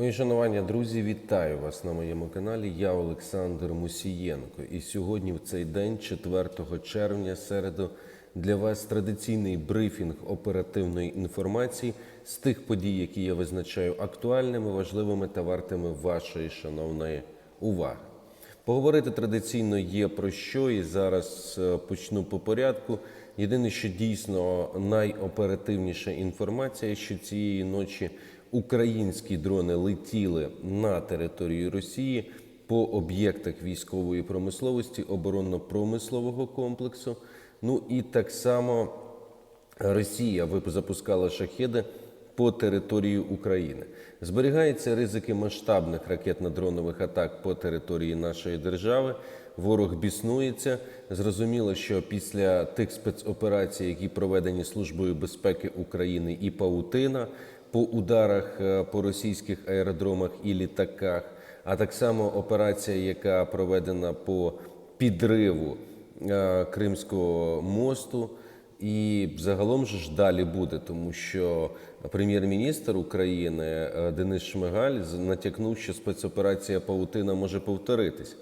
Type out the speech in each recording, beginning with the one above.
Мої шанування, друзі, вітаю вас на моєму каналі. Я Олександр Мусієнко. І сьогодні, в цей день, 4 червня, середу, для вас традиційний брифінг оперативної інформації з тих подій, які я визначаю актуальними, важливими та вартими вашої шановної уваги. Поговорити традиційно є про що, і зараз е, почну по порядку. Єдине, що дійсно найоперативніша інформація, що цієї ночі українські дрони летіли на територію Росії по об'єктах військової промисловості, оборонно-промислового комплексу. Ну і так само Росія запускала шахеди по території України. Зберігаються ризики масштабних ракетно-дронових атак по території нашої держави. Ворог біснується. Зрозуміло, що після тих спецоперацій, які проведені Службою безпеки України і Паутина по ударах е, по російських аеродромах і літаках, а так само операція, яка проведена по підриву е, Кримського мосту. І загалом ж далі буде, тому що прем'єр-міністр України е, Денис Шмигаль натякнув, що спецоперація Паутина може повторитись.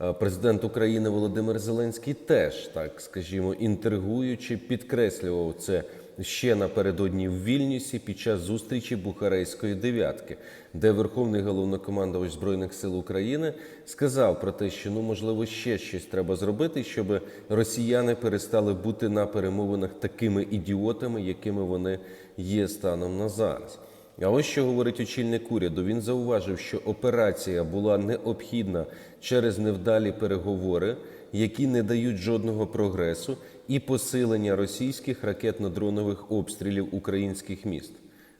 Е, Президент України Володимир Зеленський теж, так скажімо, інтригуючи, підкреслював це ще напередодні в Вільнюсі під час зустрічі Бухарейської дев'ятки, де Верховний головнокомандувач Збройних сил України сказав про те, що ну можливо ще щось треба зробити, щоб росіяни перестали бути на перемовинах такими ідіотами, якими вони є станом на зараз. А ось що говорить очільник уряду. Він зауважив, що операція була необхідна через невдалі переговори, які не дають жодного прогресу, і посилення російських ракетно-дронових обстрілів українських міст.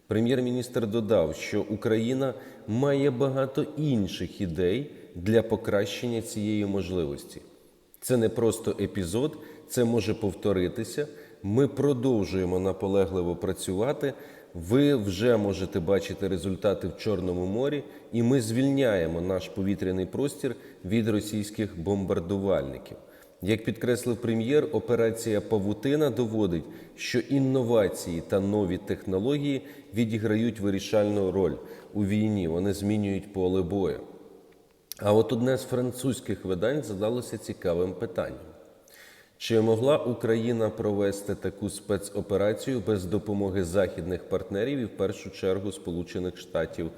Прем'єр-міністр додав, що Україна має багато інших ідей для покращення цієї можливості. Це не просто епізод, це може повторитися. Ми продовжуємо наполегливо працювати. Ви вже можете бачити результати в Чорному морі, і ми звільняємо наш повітряний простір від російських бомбардувальників. Як підкреслив прем'єр, операція Павутина доводить, що інновації та нові технології відіграють вирішальну роль у війні. Вони змінюють поле бою. А от одне з французьких видань задалося цікавим питанням: чи могла Україна провести таку спецоперацію без допомоги західних партнерів і в першу чергу Сполучених Штатів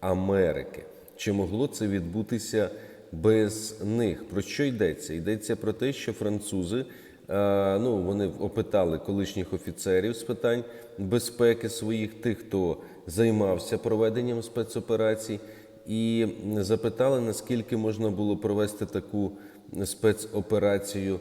Америки? Чи могло це відбутися без них? Про що йдеться? Йдеться про те, що французи е, ну, вони опитали колишніх офіцерів з питань безпеки своїх, тих, хто займався проведенням спецоперацій і запитали, наскільки можна було провести таку спецоперацію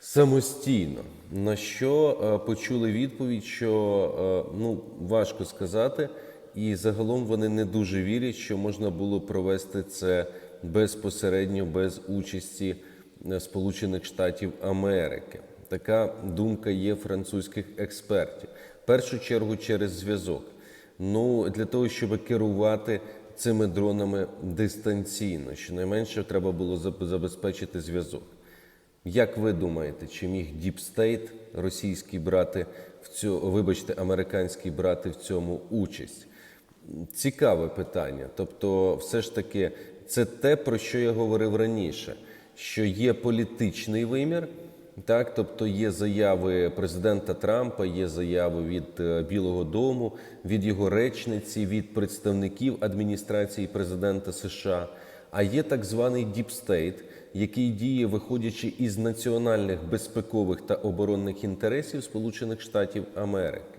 самостійно. На що е, почули відповідь, що е, ну, важко сказати, і загалом вони не дуже вірять, що можна було провести це безпосередньо без участі е, Сполучених Штатів Америки. Така думка є французьких експертів. В першу чергу через зв'язок. Ну, для того, щоб керувати цими дронами дистанційно, щонайменше треба було забезпечити зв'язок. Як ви думаєте, чи міг Deep State російський брати в цьому, вибачте, американський брати в цьому участь? Цікаве питання. Тобто, все ж таки, це те, про що я говорив раніше, що є політичний вимір, так, тобто є заяви президента Трампа, є заяви від е, Білого Дому, від його речниці, від представників адміністрації президента США. А є так званий State, який діє, виходячи із національних безпекових та оборонних інтересів Сполучених Штатів Америки.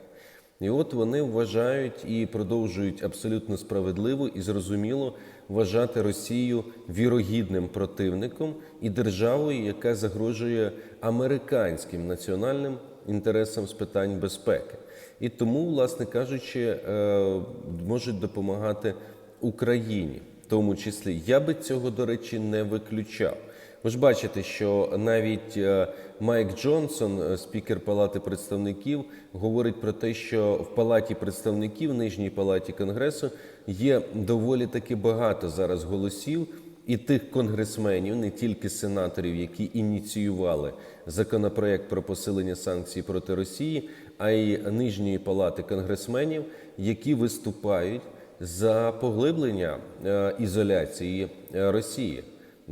І от вони вважають і продовжують абсолютно справедливо і зрозуміло вважати Росію вірогідним противником і державою, яка загрожує американським національним інтересам з питань безпеки. І тому, власне кажучи, е, можуть допомагати Україні, в тому числі. Я би цього, до речі, не виключав. Ви ж бачите, що навіть е, Майк Джонсон, е, спікер Палати представників, говорить про те, що в Палаті представників, нижній палаті Конгресу, є доволі таки багато зараз голосів і тих конгресменів, не тільки сенаторів, які ініціювали законопроект про посилення санкцій проти Росії, а й нижньої палати конгресменів, які виступають за поглиблення е, ізоляції Росії.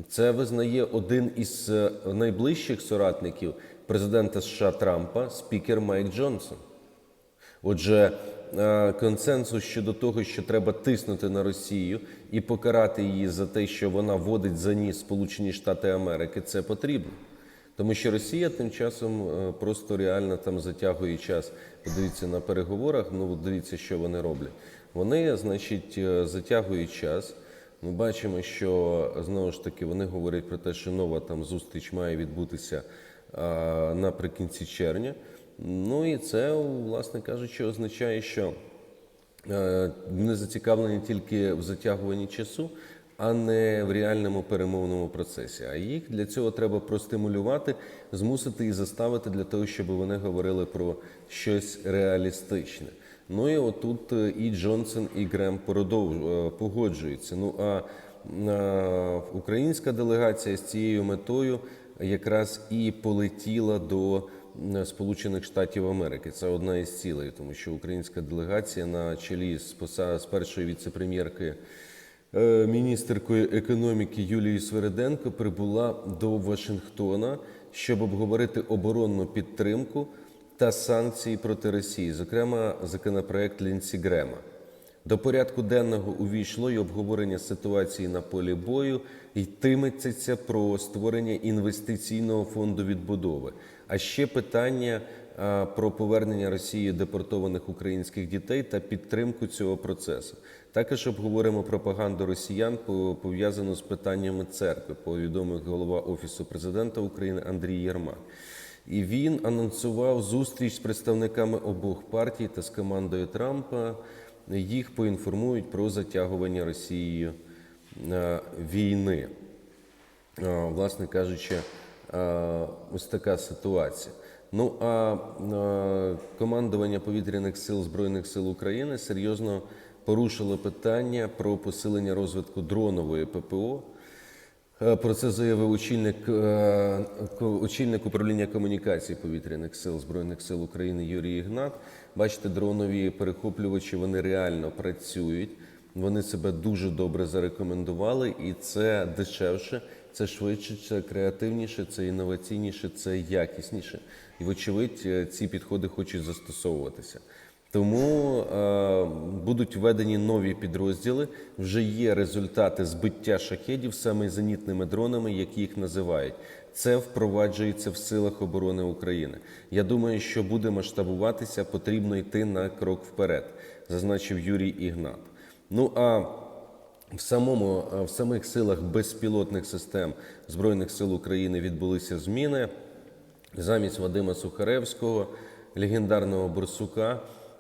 Це визнає один із е, найближчих соратників президента США Трампа, спікер Майк Джонсон. Отже, е, консенсус щодо того, що треба тиснути на Росію і покарати її за те, що вона вводить за ніс Сполучені Штати Америки, це потрібно. Тому що Росія тим часом е, просто реально там затягує час. Подивіться на переговорах. Ну дивіться, що вони роблять. Вони, значить, затягують час. Ми бачимо, що знову ж таки вони говорять про те, що нова там зустріч має відбутися а, наприкінці червня. Ну і це, власне кажучи, означає, що е, вони зацікавлені тільки в затягуванні часу, а не в реальному перемовному процесі. А їх для цього треба простимулювати, змусити і заставити для того, щоб вони говорили про щось реалістичне. Ну і отут е, і Джонсон, і Грем продовж- е, погоджуються. Ну а е, українська делегація з цією метою якраз і полетіла до Сполучених Штатів Америки. Це одна із цілей, тому що українська делегація на чолі з з першої віцепрем'єрки міністеркою економіки Юлією Свереденко прибула до Вашингтона, щоб обговорити оборонну підтримку та санкції проти Росії, зокрема законопроект Лінсі Грема. До порядку денного увійшло й обговорення ситуації на полі бою, йтиметься про створення інвестиційного фонду відбудови. А ще питання а, про повернення Росії депортованих українських дітей та підтримку цього процесу. Також обговоримо пропаганду росіян пов'язану з питаннями церкви, повідомив голова офісу президента України Андрій Єрмак. І він анонсував зустріч з представниками обох партій та з командою Трампа. Їх поінформують про затягування Росією е, війни. Е, Власне кажучи, е, ось така ситуація. Ну а командування повітряних сил Збройних сил України серйозно порушило питання про посилення розвитку дронової ППО. Е, Про це заявив очільник, е, очільник управління комунікації повітряних сил Збройних сил України Юрій Ігнат. Бачите, дронові перехоплювачі вони реально працюють. Вони себе дуже добре зарекомендували, і це дешевше, це швидше, це креативніше, це інноваційніше, це якісніше. І, вочевидь, е, ці підходи хочуть застосовуватися. Тому е, будуть введені нові підрозділи. Вже є результати збиття шахедів саме зенітними дронами, як їх називають. Це впроваджується в силах оборони України. Я думаю, що буде масштабуватися, потрібно йти на крок вперед, зазначив Юрій Ігнат. Ну а в самому е, в самих силах безпілотних систем Збройних сил України відбулися зміни. Замість Вадима Сухаревського, легендарного борсука,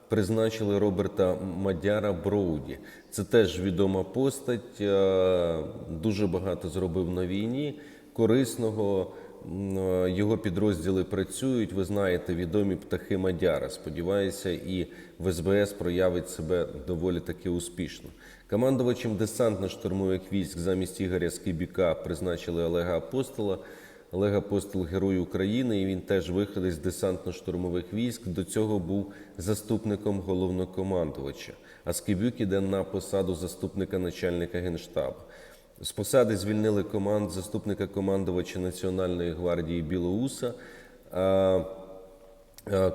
призначили Роберта Мадяра Броуді. Це теж відома постать, е, дуже багато зробив на війні, корисного. Е, Його підрозділи працюють. Ви знаєте, відомі птахи Мадяра. Сподіваюся, і в СБС проявить себе доволі таки успішно. Командувачем десантно-штурмових військ замість Ігоря Скибіка призначили Олега Апостола. Олег Апостол Герой України, і він теж виходить з десантно-штурмових військ. До цього був заступником головнокомандувача. А Скибюк іде на посаду заступника начальника генштабу. З посади звільнили команд заступника командувача Національної гвардії Білоуса.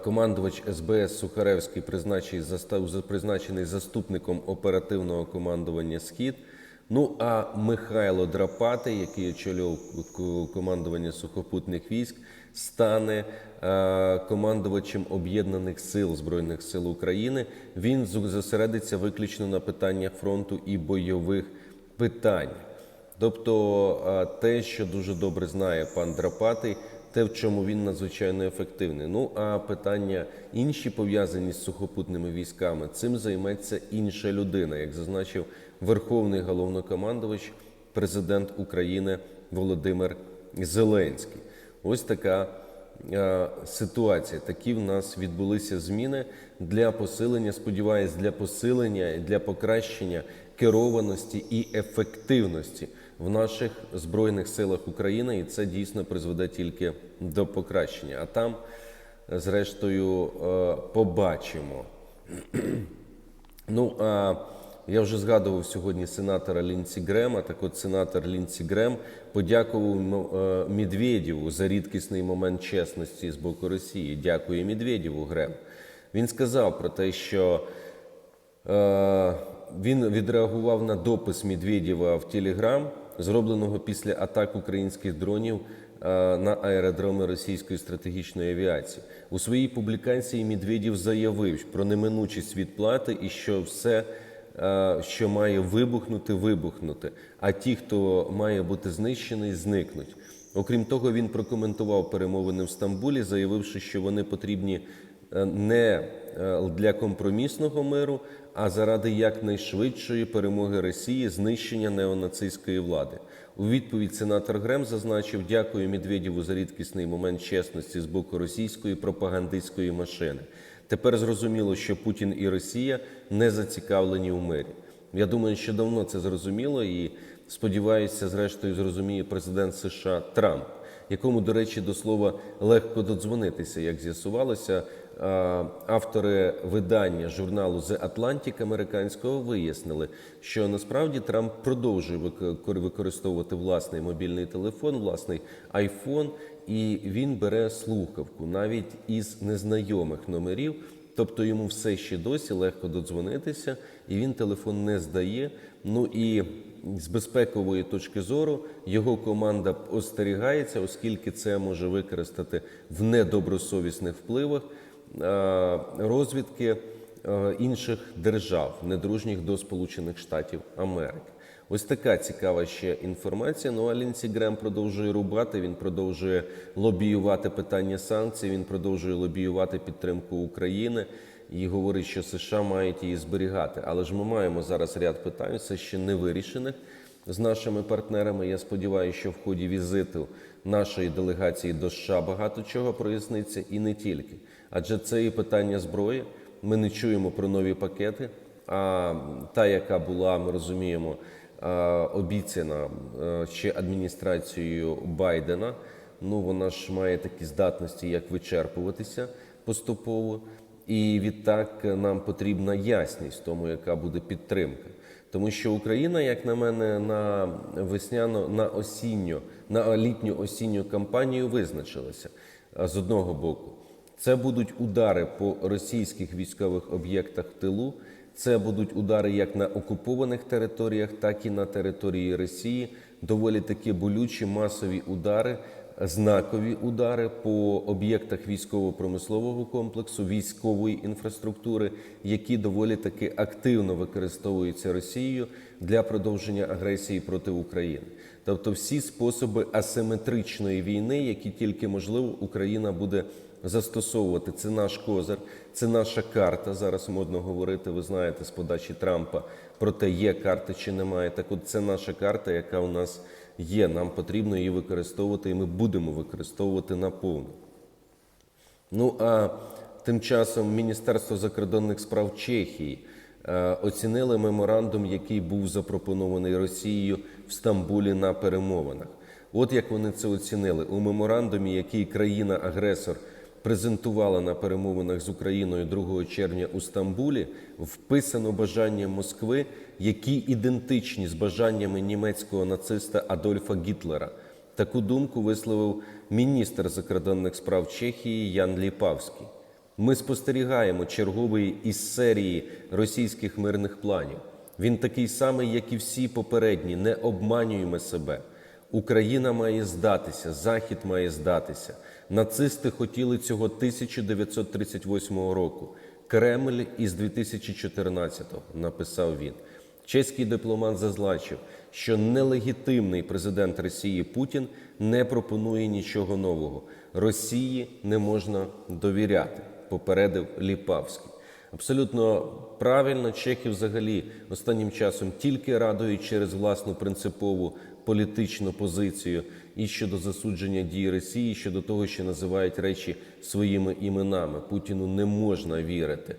Командувач СБС Сухаревський призначений заступником оперативного командування Схід. Ну а Михайло Драпатий, який очолював командування сухопутних військ, стане е, командувачем об'єднаних сил Збройних сил України. Він зосередиться виключно на питаннях фронту і бойових питань. Тобто е, те, що дуже добре знає пан Драпатий, те, в чому він надзвичайно ефективний. Ну а питання інші пов'язані з сухопутними військами, цим займеться інша людина, як зазначив Верховний головнокомандувач, президент України Володимир Зеленський. Ось така е, ситуація. Такі в нас відбулися зміни для посилення, сподіваюсь, для посилення, і для покращення керованості і ефективності в наших збройних силах України, і це дійсно призведе тільки до покращення. А там, зрештою, е, побачимо. Ну а Я вже згадував сьогодні сенатора Лінсі Грема. Так от сенатор Лінсі Грем подякував е, Медведєву за рідкісний момент чесності з боку Росії. Дякую Медведєву, Грем. Він сказав про те, що Е, Він відреагував на допис Медведєва в Телеграм, зробленого після атак українських дронів е, на аеродроми російської стратегічної авіації. У своїй публікації Медведєв заявив про неминучість відплати і що все, е, що має вибухнути, вибухнути. А ті, хто має бути знищений, зникнуть. Окрім того, він прокоментував перемовини в Стамбулі, заявивши, що вони потрібні е, не для компромісного миру, а заради якнайшвидшої перемоги Росії, знищення неонацистської влади. У відповідь сенатор Грем зазначив, дякую Медведєву за рідкісний момент чесності з боку російської пропагандистської машини. Тепер зрозуміло, що Путін і Росія не зацікавлені у мирі. Я думаю, що давно це зрозуміло, і сподіваюся, зрештою зрозуміє президент США Трамп, якому, до речі, до слова легко додзвонитися, як з'ясувалося. Автори видання журналу The Atlantic американського вияснили, що насправді Трамп продовжує використовувати власний мобільний телефон, власний iPhone, і він бере слухавку навіть із незнайомих номерів. Тобто йому все ще досі легко додзвонитися, і він телефон не здає. Ну і з безпекової точки зору його команда остерігається, оскільки це може використати в недобросовісних впливах розвідки е, інших держав, недружніх до Сполучених Штатів Америки. Ось така цікава ще інформація. Ну а Лінсі Грем продовжує рубати. Він продовжує лобіювати питання санкцій. Він продовжує лобіювати підтримку України і говорить, що США мають її зберігати. Але ж ми маємо зараз ряд питань, все ще не вирішених з нашими партнерами. Я сподіваюся, що в ході візиту нашої делегації до США багато чого проясниться і не тільки. Адже це і питання зброї. Ми не чуємо про нові пакети. А та, яка була, ми розуміємо, е, обіцяна е, ще адміністрацією Байдена, ну вона ж має такі здатності, як вичерпуватися поступово. І відтак нам потрібна ясність тому, яка буде підтримка. Тому що Україна, як на мене, на весняно, на осінню, на літню осінню кампанію визначилася з одного боку. Це будуть удари по російських військових об'єктах в тилу. Це будуть удари як на окупованих територіях, так і на території Росії. Доволі такі болючі масові удари, знакові удари по об'єктах військово-промислового комплексу, військової інфраструктури, які доволі таки активно використовуються Росією для продовження агресії проти України. Тобто, всі способи асиметричної війни, які тільки можливо Україна буде застосовувати. Це наш козир, це наша карта. Зараз модно говорити. Ви знаєте, з подачі Трампа про те, є карта чи немає. Так, от це наша карта, яка у нас є. Нам потрібно її використовувати, і ми будемо використовувати наповну. Ну а тим часом Міністерство закордонних справ Чехії е, оцінили меморандум, який був запропонований Росією в Стамбулі на перемовинах. От як вони це оцінили у меморандумі, який країна-агресор презентувала на перемовинах з Україною 2 червня у Стамбулі, вписано бажання Москви, які ідентичні з бажаннями німецького нациста Адольфа Гітлера. Таку думку висловив міністр закордонних справ Чехії Ян Ліпавський. Ми спостерігаємо черговий із серії російських мирних планів. Він такий самий, як і всі попередні. Не обманюємо себе. Україна має здатися, Захід має здатися. Нацисти хотіли цього 1938 року. Кремль із 2014-го, написав він. Чеський дипломат зазначив, що нелегітимний президент Росії Путін не пропонує нічого нового. Росії не можна довіряти, попередив Ліпавський. Абсолютно правильно, чехи взагалі останнім часом тільки радують через власну принципову політичну позицію і щодо засудження дій Росії, і щодо того, що називають речі своїми іменами. Путіну не можна вірити.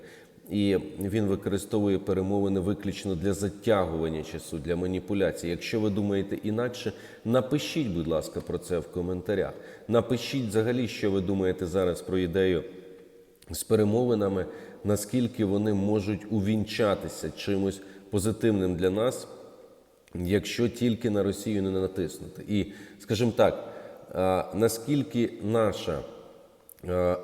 І він використовує перемовини виключно для затягування часу, для маніпуляцій. Якщо ви думаєте інакше, напишіть, будь ласка, про це в коментарях. Напишіть взагалі, що ви думаєте зараз про ідею з перемовинами наскільки вони можуть увінчатися чимось позитивним для нас, якщо тільки на Росію не натиснути. І, скажімо так, наскільки наша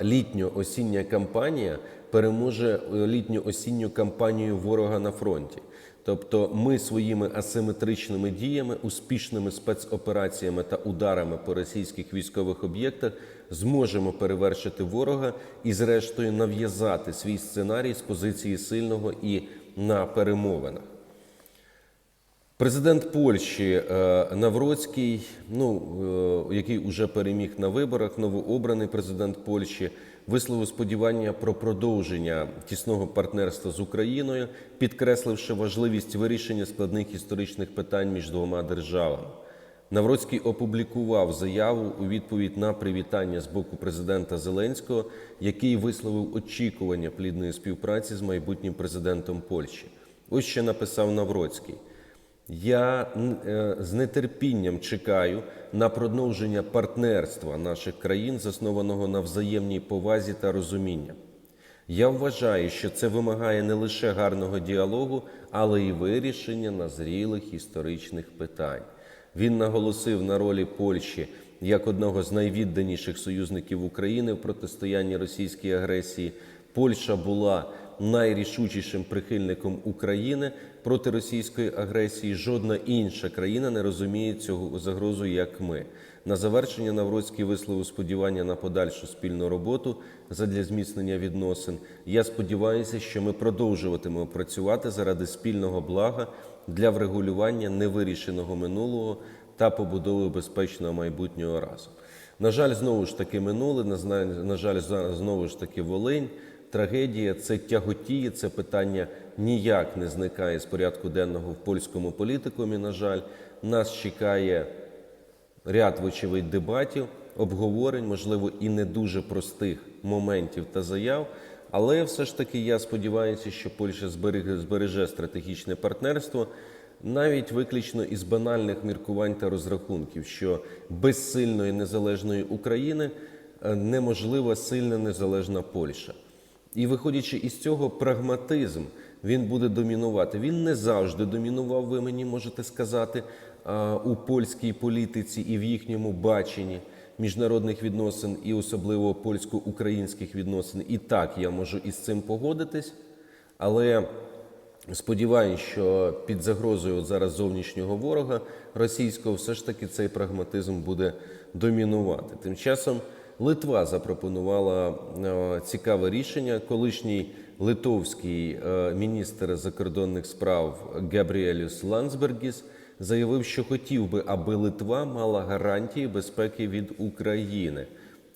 літньо-осіння кампанія переможе е, літньо-осінню кампанію ворога на фронті. Тобто ми своїми асиметричними діями, успішними спецопераціями та ударами по російських військових об'єктах зможемо перевершити ворога і, зрештою, нав'язати свій сценарій з позиції сильного і на перемовинах. Президент Польщі е, Навроцький, ну е, який уже переміг на виборах, новообраний президент Польщі, висловив сподівання про продовження тісного партнерства з Україною, підкресливши важливість вирішення складних історичних питань між двома державами. Навроцький опублікував заяву у відповідь на привітання з боку президента Зеленського, який висловив очікування плідної співпраці з майбутнім президентом Польщі. Ось що написав Навроцький. Я е, з нетерпінням чекаю на продовження партнерства наших країн, заснованого на взаємній повазі та розумінні. Я вважаю, що це вимагає не лише гарного діалогу, але й вирішення назрілих історичних питань. Він наголосив на ролі Польщі як одного з найвідданіших союзників України в протистоянні російській агресії. Польща була найрішучішим прихильником України проти російської агресії. Жодна інша країна не розуміє цього загрозу, як ми. На завершення Навроцький висловив сподівання на подальшу спільну роботу задля зміцнення відносин. Я сподіваюся, що ми продовжуватимемо працювати заради спільного блага для врегулювання невирішеного минулого та побудови безпечного майбутнього разом. На жаль, знову ж таки минуле, на жаль, знову ж таки Волинь. Трагедія це тяготіє, це питання ніяк не зникає з порядку денного в польському політикумі. На жаль, нас чекає ряд, вочевидь, дебатів, обговорень, можливо, і не дуже простих моментів та заяв. Але все ж таки я сподіваюся, що Польща збереже, збереже стратегічне партнерство навіть виключно із банальних міркувань та розрахунків, що без сильної незалежної України е, неможлива сильна незалежна Польща. І виходячи із цього, прагматизм він буде домінувати. Він не завжди домінував, ви мені можете сказати, у польській політиці і в їхньому баченні міжнародних відносин, і особливо польсько-українських відносин. І так я можу із цим погодитись, але сподіваюся, що під загрозою зараз зовнішнього ворога російського все ж таки цей прагматизм буде домінувати. Тим часом Литва запропонувала е, цікаве рішення. Колишній литовський е, міністр закордонних справ Габріеліус Ландсбергіс заявив, що хотів би, аби Литва мала гарантії безпеки від України.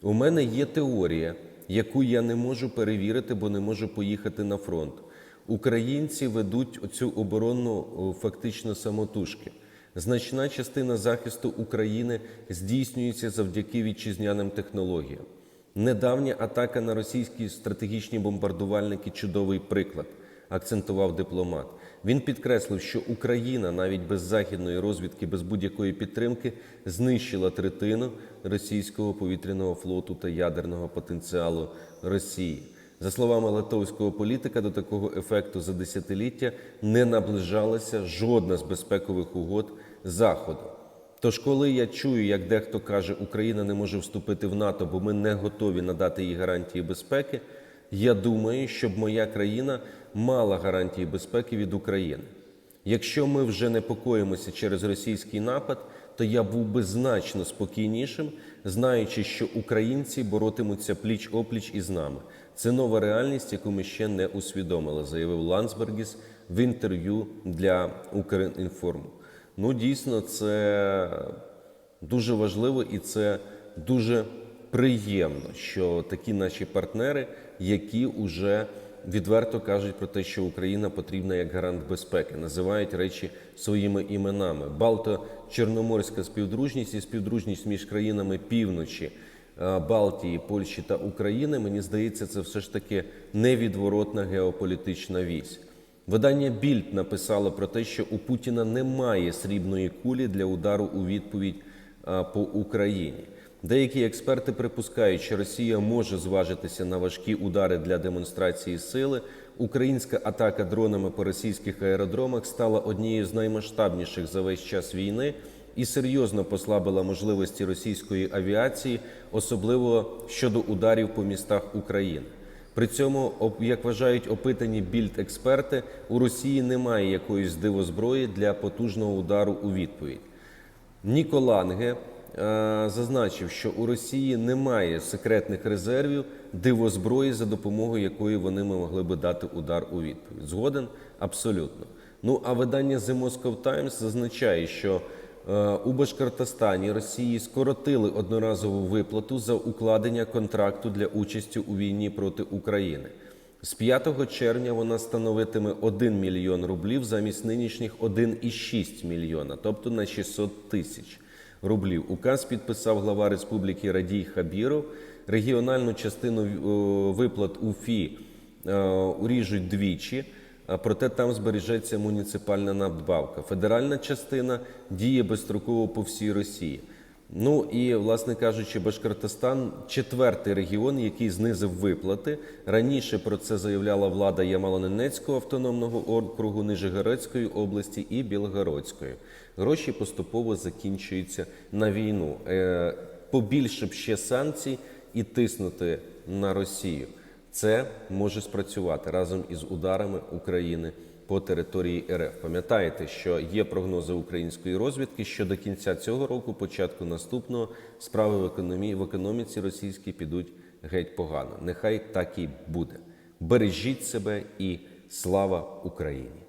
У мене є теорія, яку я не можу перевірити, бо не можу поїхати на фронт. Українці ведуть цю оборону фактично самотужки. Значна частина захисту України здійснюється завдяки вітчизняним технологіям. Недавня атака на російські стратегічні бомбардувальники чудовий приклад, акцентував дипломат. Він підкреслив, що Україна навіть без західної розвідки, без будь-якої підтримки, знищила третину російського повітряного флоту та ядерного потенціалу Росії. За словами литовського політика, до такого ефекту за десятиліття не наближалася жодна з безпекових угод Заходу. Тож, коли я чую, як дехто каже, Україна не може вступити в НАТО, бо ми не готові надати їй гарантії безпеки, я думаю, щоб моя країна мала гарантії безпеки від України. Якщо ми вже непокоїмося через російський напад, то я був би значно спокійнішим, знаючи, що українці боротимуться пліч опліч із нами. Це нова реальність, яку ми ще не усвідомили, заявив Лансбергіс в інтерв'ю для Укрінформу. Ну, дійсно, це дуже важливо і це дуже приємно, що такі наші партнери, які вже відверто кажуть про те, що Україна потрібна як гарант безпеки, називають речі своїми іменами. Балто-Чорноморська співдружність і співдружність між країнами півночі. е, Балтії, Польщі та України, мені здається, це все ж таки невідворотна геополітична вісь. Видання Більд написало про те, що у Путіна немає срібної кулі для удару у відповідь по Україні. Деякі експерти припускають, що Росія може зважитися на важкі удари для демонстрації сили. Українська атака дронами по російських аеродромах стала однією з наймасштабніших за весь час війни і серйозно послабила можливості російської авіації, особливо щодо ударів по містах України. При цьому, як вважають опитані більд-експерти, у Росії немає якоїсь дивозброї для потужного удару у відповідь. Ніко Ланге е, зазначив, що у Росії немає секретних резервів дивозброї, за допомогою якої вони могли би дати удар у відповідь. Згоден? Абсолютно. Ну а видання The Moscow Times зазначає, що у Башкортостані Росії скоротили одноразову виплату за укладення контракту для участі у війні проти України. З 5 червня вона становитиме 1 мільйон рублів замість нинішніх 1,6 мільйона, тобто на 600 тисяч рублів. Указ підписав глава республіки Радій Хабіров. Регіональну частину о, виплат УФІ е, уріжуть двічі. Проте там збережеться муніципальна надбавка. Федеральна частина діє безстроково по всій Росії. Ну і, власне кажучи, Башкортостан четвертий регіон, який знизив виплати. Раніше про це заявляла влада Ямало-Ненецького автономного округу Нижегородської області і Білгородської. Гроші поступово закінчуються на війну. Е, побільше б ще санкцій і тиснути на Росію. Це може спрацювати разом із ударами України по території РФ. Пам'ятаєте, що є прогнози української розвідки, що до кінця цього року, початку наступного, справи в економії в економіці російській підуть геть погано. Нехай так і буде. Бережіть себе і слава Україні!